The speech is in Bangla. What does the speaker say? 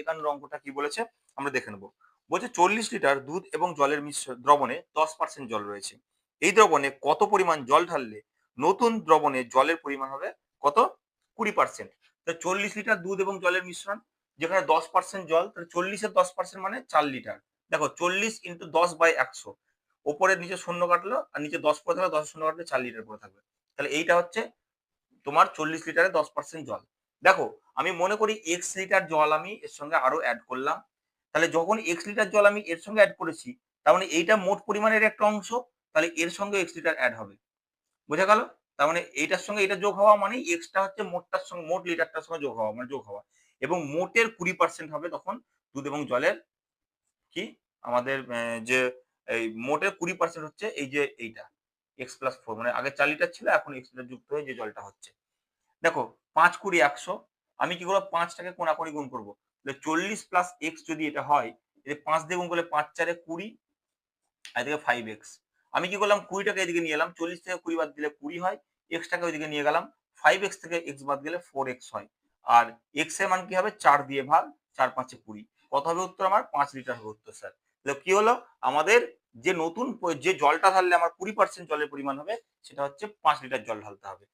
একান্ন অঙ্কটা কি বলেছে? আমরা দেখে নেব। বলছে চল্লিশ লিটার দুধ এবং জলের মিশ্র, দ্রবণে দশ পার্সেন্ট জল রয়েছে। এই দ্রবণে কত পরিমাণ জল ঢাললে নতুন দ্রবণে জলের পরিমাণ হবে কত? কুড়ি পার্সেন্ট তাহলে চল্লিশ লিটার দুধ এবং জলের মিশ্রণ, যেখানে দশ পার্সেন্ট জল, তাহলে চল্লিশের দশ পার্সেন্ট মানে চার লিটার। দেখো চল্লিশ ইন্টু দশ বাই একশো। ওপরের নিচে শূন্য কাটলো, আর নিচে দশ পরে থাকলে দশ শূন্য কাটলে চার লিটার পরে থাকবে। তাহলে এইটা হচ্ছে তোমার চল্লিশ লিটারে দশ পার্সেন্ট জল। দেখো, আমি মনে করি এক্স লিটার জল আমি এর সঙ্গে আরও অ্যাড করলাম। তাহলে যখন এক্স লিটার জল আমি এর সঙ্গে অ্যাড করেছি, তার মানে এইটা মোট পরিমাণের একটা অংশ, তাহলে এর সঙ্গে এক্স লিটার অ্যাড হবে। বোঝা গেল? তার মানে এইটার সঙ্গে এটা যোগ হওয়া মানে এক্সটা হচ্ছে মোটটার সঙ্গে, মোট লিটারটার সঙ্গে যোগ হওয়া মানে যোগ হওয়া। এবং মোটের কুড়ি পার্সেন্ট হবে তখন দুধ এবং জলের কি? আমাদের যে এই মোটের কুড়ি পার্সেন্ট হচ্ছে এই যে এইটা এক্স প্লাস ফোর মানে আগে চার লিটার ছিল, এখন এক্স লিটার যুক্ত হয়ে যে জলটা হচ্ছে। দেখো পাঁচ কুড়ি একশো, আমি কি করব পাঁচটাকে কোনাকুনি গুণ করব? তাহলে চল্লিশ প্লাস এক্স যদি এটা হয় এই পাঁচ দিয়ে গুণ করলে পাঁচ চারে কুড়ি, আর এদিকে ফাইভ এক্স আমি কি করলাম, কুড়িটাকে এদিকে নিয়ে এলাম, চল্লিশ থেকে কুড়ি বাদ দিলে কুড়ি হয় এক্সটাকে ওইদিকে নিয়ে গেলাম ফাইভ এক্স থেকে এক্স বাদ গেলে ফোর এক্স হয়। আর এক্সের মান কি হবে? চার দিয়ে ভাগ, চার পাঁচে কুড়ি। কত হবে উত্তর আমার? পাঁচ লিটার হবে উত্তর স্যার তাহলে কি হলো? আমাদের যে নতুন, যে জলটা ঢাললে আমার কুড়ি পার্সেন্ট জলের পরিমাণ হবে, সেটা হচ্ছে পাঁচ লিটার জল ঢালতে হবে।